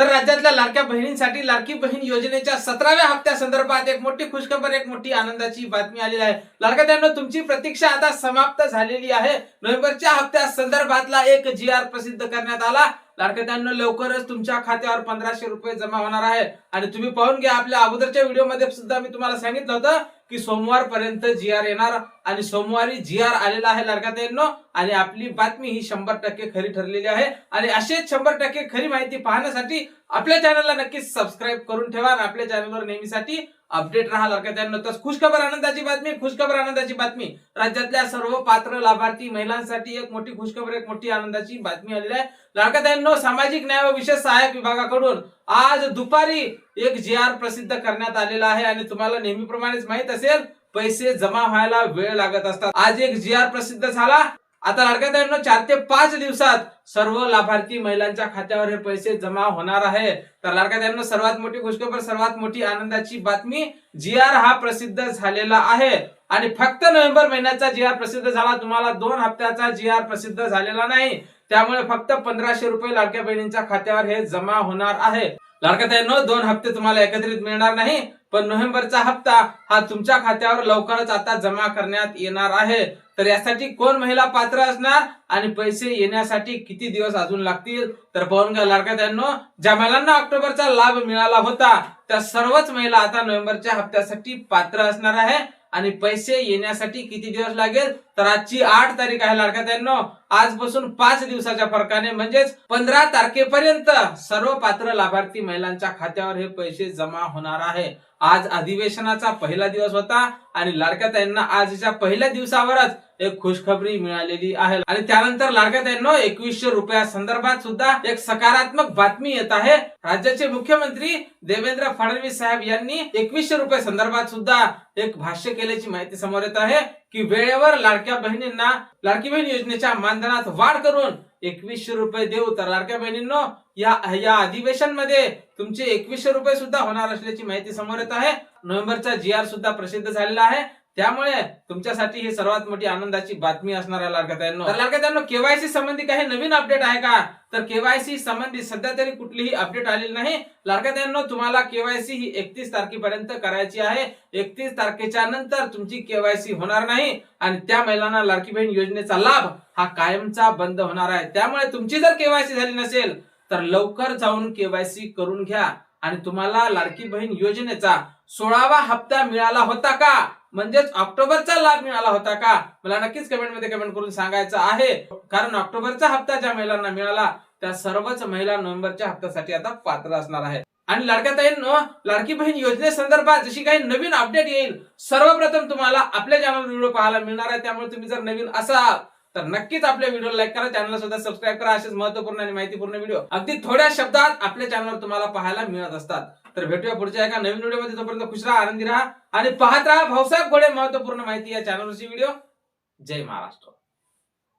तर राज्यातल्या लाडक्या बहिणींसाठी लाडकी बहीण योजनेच्या सतराव्या हप्त्या संदर्भात एक मोठी खुशखबर एक मोठी आनंदाची बातमी आलेली आहे. लाडक्या त्यांना तुमची प्रतीक्षा आता समाप्त झालेली आहे. नोव्हेंबरच्या हप्त्या संदर्भातला एक जी आर प्रसिद्ध करण्यात आला. लाडक्या त्यांना लवकरच तुमच्या खात्यावर पंधराशे रुपये जमा होणार आहे. आणि तुम्ही पाहून घ्या आपल्या अगोदरच्या व्हिडिओमध्ये सुद्धा मी तुम्हाला सांगितलं होतं की सोमवार पर्यंत जी आर येणार आणि सोमवारी जी आर आलेला आहे लाडक्याताईंनो आणि आपली बातमी ही शंभर टक्के खरी ठरलेली आहे. आणि अशीच शंभर टक्के खरी माहिती पाहण्यासाठी आपल्या चॅनलला नक्कीच सबस्क्राईब करून ठेवा आणि आपल्या चॅनलवर नेहमीसाठी अपडेट राहा लाडक्याताईंनो तर खुशखबर आनंदाची बातमी खुशखबर आनंदाची बातमी. राज्यातल्या सर्व पात्र लाभार्थी महिलांसाठी एक मोठी खुशखबर एक मोठी आनंदाची बातमी आलेली आहे. लाडक्याताईंनो सामाजिक न्याय व विशेष सहाय्यक विभागाकडून आज दुपारी एक जी आर प्रसिद्ध करण्यात आलेला आहे आणि तुम्हाला नेहमीप्रमाणेच माहीत असेल पैसे जमा व्हायला वेळ लागत असतात. आज एक जी आर प्रसिद्ध झाला. आता लाडक्याताईंनो चार ते पाच दिवसात सर्व लाभार्थी महिलांच्या खात्यावर हे पैसे जमा होणार आहे. तर लाडक्याताईंनो सर्वात मोठी खुशखबर सर्वात मोठी आनंदाची बातमी जी आर हा प्रसिद्ध झालेला आहे. आणि फक्त नोव्हेंबर महिन्याचा जी आर प्रसिद्ध झाला. तुम्हाला दोन हप्त्याचा जी आर प्रसिद्ध झालेला नाही. त्यामुळे फक्त पंधराशे रुपये लाडक्या बहिणींच्या खात्यावर हे जमा होणार आहे. लाडक्याताईंनो दोन हप्ते तुम्हाला एकत्रित मिळणार नाही पण नोव्हेंबरचा हप्ता हा तुमच्या खात्यावर लवकरच आता जमा करण्यात येणार आहे. तर यासाठी कोण महिला पात्र असणार आणि पैसे येण्यासाठी किती दिवस अजून लागतील? तर पाहून घ्या लाडक्याताईंनो ज्या महिलांना ऑक्टोबरचा लाभ मिळाला होता त्या सर्वच महिला आता नोव्हेंबरच्या हप्त्यासाठी पात्र असणार आहे. आणि पैसे येण्यासाठी किती दिवस लागेल? तर आजची आठ तारीख आहे लाडक्याताईंनो आजपासून पाच दिवसाच्या फरकाने म्हणजेच पंधरा तारखेपर्यंत सर्व पात्र लाभार्थी महिलांच्या खात्यावर हे पैसे जमा होणार आहे. आज अधिवेशनाचा पहिला दिवस होता आणि लाडक्याताईंना आजच्या पहिल्या दिवसावरच एक खुशखबरी मिळालेली आहे. आणि त्यानंतर लाडक्याताईंना एकवीसशे रुपया संदर्भात सुद्धा एक सकारात्मक बातमी येत आहे. राज्याचे मुख्यमंत्री देवेंद्र फडणवीस साहेब यांनी एकवीसशे रुपये संदर्भात सुद्धा एक भाष्य केल्याची माहिती समोर येत आहे. की वेळेवर लाडक्या बहिणींना लाडकी बहीण योजनेच्या मानधनात वाढ करून एकवीसशे रुपये देऊ. तर लाडक्या बहिणींनो या या अधिवेशनमध्ये तुमचे एकवीसशे रुपये सुद्धा होणार असल्याची माहिती समोर येत आहे. नोव्हेंबरचा जी आर सुद्धा प्रसिद्ध झालेला आहे. त्यामुळे तुमच्यासाठी ही सर्वात मोठी आनंदाची बातमी असणार आहे तर लाडक्याताईंनो केवायसी संबंधी काही नवीन अपडेट आहे का? तर केवायसी संबंधी सध्या तरी कुठलीही अपडेट आलेली नाही. लाडक्याताईंनो तुम्हाला केवायसी ही एकतीस तारखेपर्यंत करायची आहे. एकतीस तारखेच्या नंतर तुमची केवायसी होणार नाही आणि त्या महिलांना लाडकी बहीण योजनेचा लाभ हा कायमचा बंद होणार आहे. त्यामुळे तुमची जर केवायसी झाली नसेल तर लवकर जाऊन केवायसी करून घ्या आणि तुम्हाला लाडकी बहीण योजनेचा सोळावा हप्ता मिळाला होता का? म्हणजेच ऑक्टोबरचा लाभ मिळाला होता का? मला नक्कीच कमेंटमध्ये कमेंट करून सांगायचं आहे. कारण ऑक्टोबरचा हप्ता ज्या महिलांना मिळाला त्या सर्वच महिला नोव्हेंबरच्या हप्त्यासाठी आता पात्र असणार आहे आणि लाडक्या ताईंनो लाडकी बहीण योजनेसंदर्भात जशी काही नवीन अपडेट येईल सर्वप्रथम तुम्हाला आपल्या चॅनल व्हिडिओ पाहायला मिळणार आहे. त्यामुळे तुम्ही जर नवीन असाल तर नक्कीच आपल्या व्हिडिओ लाईक करा. चॅनलला सुद्धा सबस्क्राईब करा. असेच महत्त्वपूर्ण आणि माहितीपूर्ण व्हिडिओ अगदी थोड्या शब्दात आपल्या चॅनलवर तुम्हाला पाहायला मिळत असतात. तर भेटूया पुढच्या एका नवीन व्हिडिओमध्ये तोपर्यंत खुश राहा आनंदी राहा आणि पाहत राहा भाऊसाहेब घोडे महत्त्वपूर्ण माहिती या चॅनलवरची व्हिडिओ जय महाराष्ट्र.